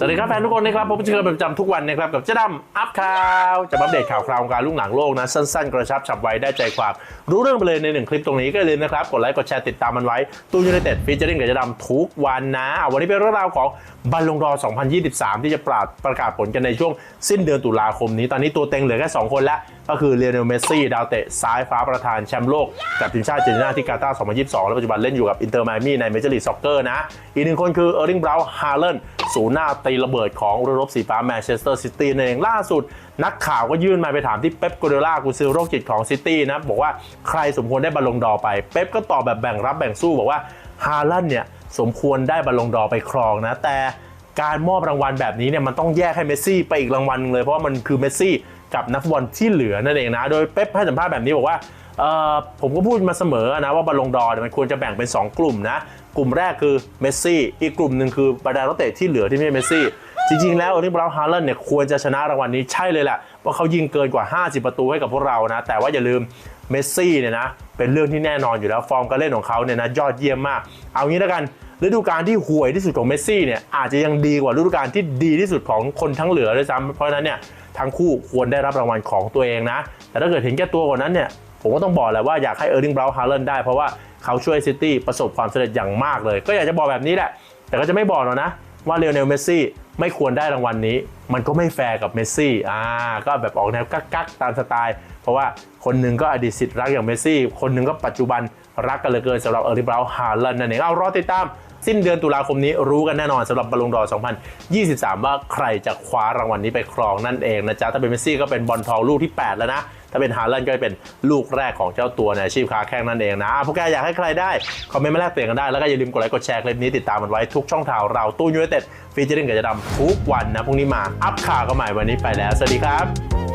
สวัสดีครับแฟนทุกคนนะครับผมเจอกันเป็นประจำทุกวันนะครับกับเจ๊ดำอัพข่าวจะอัปเดตข่าวคราววงการลุ่งหลังโลกนะ สั้นๆ กระชับฉับไวได้ใจความ รู้เรื่องไปเลยในหนึ่งคลิปตรงนี้ก็อย่าลืมนะครับ กดไลค์กดแชร์ติดตามมันไว้ ตู้ยูไนเต็ดฟีเจอริ่งกับเจ๊ดำทุกวันนะ วันนี้เป็นเรื่องราวของบอลลงดอ2023 ที่จะประกาศประกาศผลกันในช่วงสิ้นเดือนตุลาคมนี้ตอนนี้ตัวเต็งเหลือแค่สองคนแล้ว ก็คือเลียนเนลเมสซี่ดาวเตะซ้ายฟ้าประธานแชมป์โลกกับทีมชาติเจนตินาที่กาตาร์2022 และปัจจุบันเล่นอยู่กับอินเตอร์ไมอามี่ในเมเจอร์ลีกซ็อกเกอร์นะ อีกหนึ่งคนคือเออร์ลิงบราวน์ฮาเลนศูนย์หน้าตีระเบิดของเรือรบสีฟ้าแมนเชสเตอร์ซิตี้นั่นเองล่าสุด นักข่าวก็ยื่นมาไปถามที่เป๊ปโกเดล่ากุนซือโรคจิตของซิตี้นะ บอกว่าใครสมควรได้บอลลงดอไป เป๊ปก็ตอบแบบแบ่งรับแบ่งสู้บอกว่าฮาร์เลนเนี่ยสมควรได้บอลลงดอไปครองนะแต่การมอบรางวัลแบบนี้เนี่ยมันต้องแยกให้เมสซี่ไปอีกรางวัลนึงเลยเพราะว่ามันคือเมสซี่ กับนักฟุตบอลที่เหลือนั่นเองนะ โดยเป๊ปให้สัมภาษณ์แบบนี้บอกว่าผมก็พูดมาเสมอนะว่าบอลลงดอร์มันควรจะแบ่งเป็น 2 กลุ่มนะ กลุ่มแรกคือเมสซี่อีกกลุ่มหนึ่งคือบรรดานักเตะที่เหลือที่ไม่ใช่เมสซี่จริงๆ แล้วเออร์ลิงบราวน์ฮาเลนเนี่ยควรจะชนะรางวัลนี้ใช่เลยแหละเพราะเขายิงเกินกว่า 50 ประตูให้กับพวกเรานะ แต่ว่าอย่าลืมเมสซี่เนี่ยนะเป็นเรื่องที่แน่นอนอยู่แล้วฟอร์มการเล่นของเขาเนี่ยนะยอดเยี่ยมมาก เอางี้แล้วกัน ฤดูกาลที่ห่วยที่สุดของเมสซี่เนี่ยอาจจะยังดีกว่าฤดูกาลที่ดีที่สุดของคนทั้งเหลือด้วยซ้ำเพราะฉะนั้นเนี่ยทั้งคู่ควรได้รับรางวัลของตัวเองนะ แต่ถ้าเกิดเห็นแก่ตัวกว่านั้นเนี่ยผมก็ต้องบอกแหละว่าอยากให้เออร์ลิงบราวน์ฮาเลนได้เพราะว่าเขาช่วยซิตี้ประสบความสำเร็จอย่างมากเลย ก็อยากจะบอกแบบนี้แหละ แต่ก็จะไม่บอกหรอกนะ ว่าเลโอเนลเมสซี่ไม่ควรได้รางวัลนี้ มันก็ไม่แฟร์กับเมสซี่อ่าก็แบบออกแนวกักๆตามสไตล์ เพราะว่าคนหนึ่งก็อดีตสิทธิ์รักอย่างเมสซี่คนหนึ่งก็ปัจจุบันรักกันเหลือเกินสำหรับเออร์ลิงบราวน์ฮาเลนนั่นเองเอารอติดตาม สิ้นเดือนตุลาคมนี้รู้กันแน่นอนสำหรับบอลลงดอร์2023 ว่าใครจะคว้ารางวัลนี้ไปครองนั่นเองนะจ๊ะถ้าเป็นเมสซี่ก็เป็นบอลทองลูกที่ 8 แล้วนะ ถ้าเป็นฮาลันก็เป็นลูกแรกของเจ้าตัวในอาชีพค้าแข่งนั่นเองนะพวกแกอยากให้ใครได้คอมเมนต์มาแลกเปลี่ยนกันได้ แล้วก็อย่าลืมกดไลค์กดแชร์คลิปนี้ติดตามมันไว้ทุกช่องทางเราตู้ยูไนเต็ดฟีเจอริ่งกับจะดำทุกวันนะพรุ่งนี้มาอัพข่าวกันใหม่วันนี้ไปแล้วสวัสดีครับ